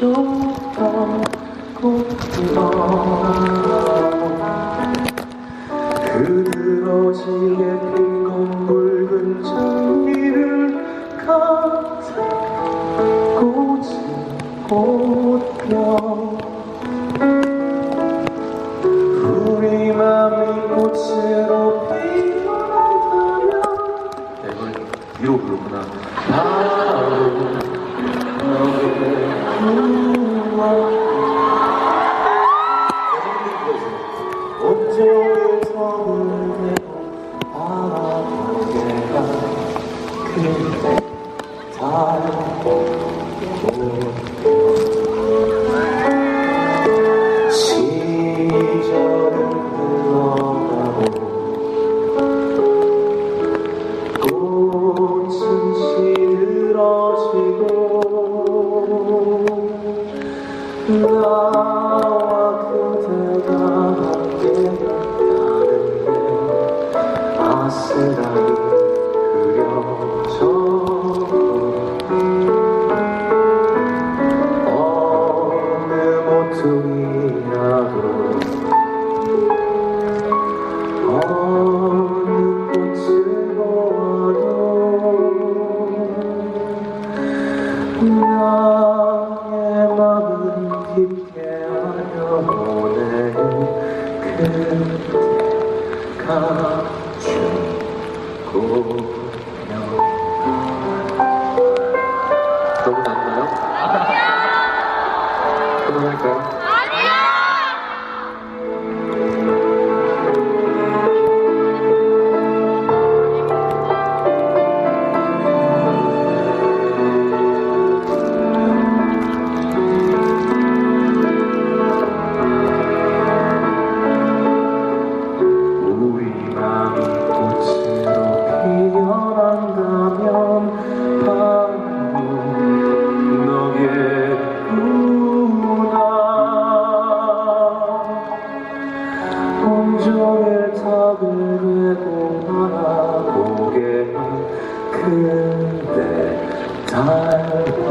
줬던 꽃들아 그늘어지게 핀건 붉은 장미를 같은 꽃을 꽃별 온종일 서울 대고 바라보게 한 그때 달고 시절은 흘러가고 꽃은 시들어지고 나 아스라이 그려져 어느 모퉁이라도 어느 꽃을 보아도 나의 마음은 깊게 하려 보내는 그때 가준 고요 괴고 바라보게 한 그대 달고